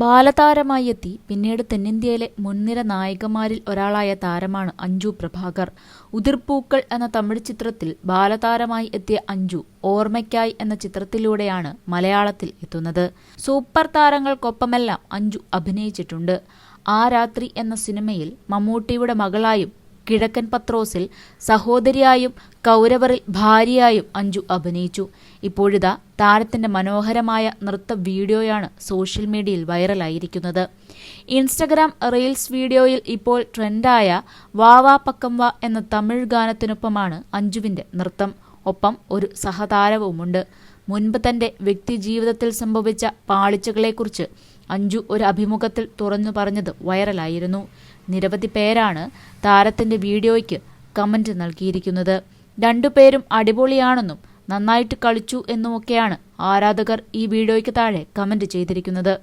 ബാലതാരമായി എത്തി പിന്നീട് തെന്നിന്ത്യയിലെ മുൻനിര നായികമാരിൽ ഒരാളായ താരമാണ് അഞ്ജു പ്രഭാകർ. ഉതിർപ്പൂക്കൾ എന്ന തമിഴ് ചിത്രത്തിൽ ബാലതാരമായി എത്തിയ അഞ്ജു ഓർമ്മയ്ക്കായി എന്ന ചിത്രത്തിലൂടെയാണ് മലയാളത്തിൽ എത്തുന്നത്. സൂപ്പർ താരങ്ങൾക്കൊപ്പമെല്ലാം അഞ്ജു അഭിനയിച്ചിട്ടുണ്ട്. ആ രാത്രി എന്ന സിനിമയിൽ മമ്മൂട്ടിയുടെ മകളായും കിഴക്കൻ പത്രോസിൽ സഹോദരിയായും കൗരവറിൽ ഭാര്യയായും അഞ്ജു അഭിനയിച്ചു. ഇപ്പോഴിതാ താരത്തിന്റെ മനോഹരമായ നൃത്ത വീഡിയോയാണ് സോഷ്യൽ മീഡിയയിൽ വൈറലായിരിക്കുന്നത്. ഇൻസ്റ്റഗ്രാം റീൽസ് വീഡിയോയിൽ ഇപ്പോൾ ട്രെൻഡായ വാവാ പക്കം വാ എന്ന തമിഴ് ഗാനത്തിനൊപ്പമാണ് അഞ്ജുവിന്റെ നൃത്തം. ഒപ്പം ഒരു സഹതാരവുമുണ്ട്. മുൻപ് തന്റെ വ്യക്തിജീവിതത്തിൽ സംഭവിച്ച പാളിച്ചകളെക്കുറിച്ച് അഞ്ജു ഒരു അഭിമുഖത്തിൽ തുറന്നു പറഞ്ഞത് വൈറലായിരുന്നു. നിരവധി പേരാണ് താരത്തിന്റെ വീഡിയോയ്ക്ക് കമന്റ് നൽകിയിരിക്കുന്നത്. രണ്ടുപേരും അടിപൊളിയാണെന്നും നന്നായിട്ട് കളിച്ചു എന്നുമൊക്കെയാണ് ആരാധകർ ഈ വീഡിയോയ്ക്ക് താഴെ കമന്റ് ചെയ്തിരിക്കുന്നത്.